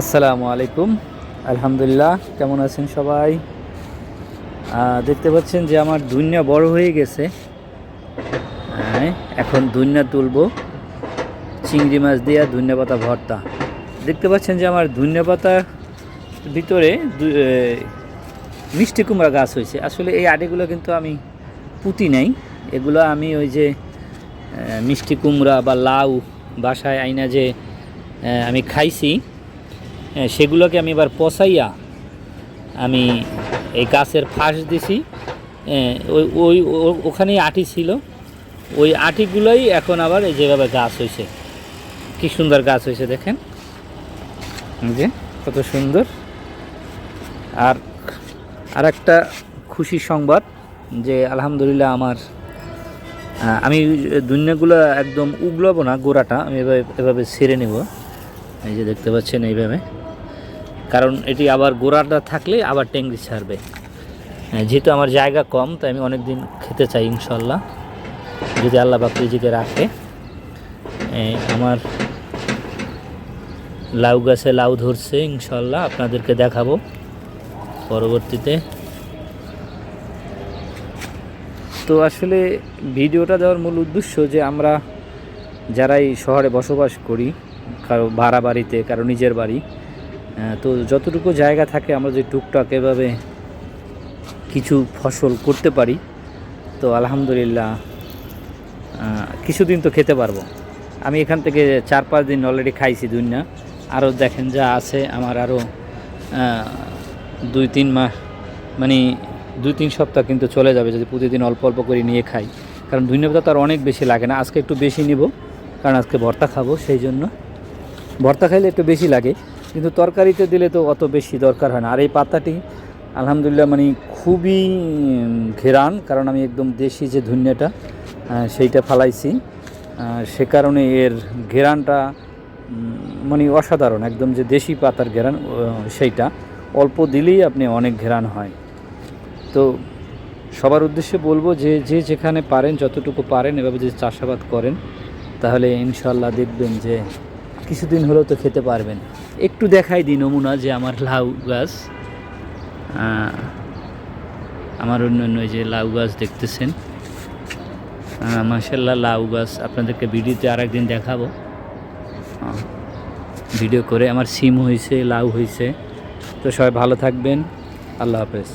আসসালামু আলাইকুম। আলহামদুলিল্লাহ কেমন আছেন সবাই? দেখতে পাচ্ছেন যে আমার দুনিয়া বড় হয়ে গেছে। হ্যাঁ, এখন দুনিয়া তুলবো। চিংড়ি মাছ দিয়ে ধনিয়া পাতা ভর্তা। দেখতে পাচ্ছেন যে আমার ধনিয়া পাতার ভিতরে মিষ্টি কুমড়া গাছ হয়েছে। আসলে এই আটিগুলো কিন্তু আমি পুঁতি নাই। এগুলো আমি ওই যে মিষ্টি কুমড়া বা লাউ বাসায় আইনা যে আমি খাইছি। সেগুলোকে আমি এবার পচাইয়া আমি এই গাছের ফাঁস দিছি। ওই ওই ওখানেই আটি ছিল। ওই আটিগুলোই এখন আবার এই যেভাবে গাছ হয়েছে কি সুন্দর গাছ হয়েছে দেখেন। যে, কত সুন্দর। আর আর একটা খুশি সংবাদ যে আলহামদুলিল্লাহ আমার আমি দুনিয়াগুলো একদম উগলাবো না গোড়াটা, আমি এভাবে এভাবে ছেড়ে নেব। এই যে দেখতে পাচ্ছেন এইভাবে। কারণ এটি আবার গোড়াটা থাকলে আবার টেঙ্গি ছাড়বে। হ্যাঁ, যেহেতু আমার জায়গা কম তাই আমি অনেক দিন খেতে চাই ইনশাল্লাহ যদি আল্লাহ বাপ রিজিকে রাখে। আমার লাউ গাছে লাউ ধরছে ইনশাল্লাহ আপনাদেরকে দেখাবো পরবর্তীতে। তো আসলে ভিডিওটা দেওয়ার মূল উদ্দেশ্য যে আমরা যারাই শহরে বসবাস করি কারও ভাড়া বাড়িতে কারও নিজের বাড়ি তো যতটুকু জায়গা থাকে আমরা যে টুকটাক এভাবে কিছু ফসল করতে পারি, তো আলহামদুলিল্লাহ কিছুদিন তো খেতে পারব। আমি এখান থেকে চার পাঁচ দিন অলরেডি খাইছি দুই না আরও দেখেন যা আছে, আমার আরও দুই তিন মাস মানে দুই তিন সপ্তাহ কিন্তু চলে যাবে যদি প্রতিদিন অল্প অল্প করে নিয়ে খাই। কারণ ধন্যবাদ তো আর অনেক বেশি লাগে না। আজকে একটু বেশি নিব, কারণ আজকে ভর্তা খাব, সেই জন্য। ভর্তা খাইলে একটু বেশি লাগে। কিন্তু তরকারিতে দিলে তো অত বেশি দরকার হয় না। আর এই পাতাটি আলহামদুলিল্লাহ মানে খুবই ঘেরান, কারণ আমি একদম দেশি যে ধনিয়াটা সেইটা ফালাইছি। সে কারণে এর ঘেরানটা মানে অসাধারণ, একদম যে দেশি পাতার ঘেরান সেইটা। অল্প দিলেই আপনি অনেক ঘেরান হয়। তো সবার উদ্দেশ্যে বলব যে যে যেখানে পারেন, যতটুকু পারেন, এভাবে যদি চাষাবাদ করেন, তাহলে ইনশাল্লাহ দেখবেন যে কিছুদিন হলেও তো খেতে পারবেন। একটু দেখাই দিই নমুনা যে আমার লাউ গাছ। আমার অন্য অন্য যে লাউ গাছ দেখতেছেন। মাসাল্লাহ লাউ গাছ আপনাদেরকে ভিডিওতে আরেকদিন দেখাবো। ভিডিও করে আমার সিম হয়েছে, লাউ হয়েছে। তো সবাই ভালো থাকবেন। আল্লাহ হাফেজ।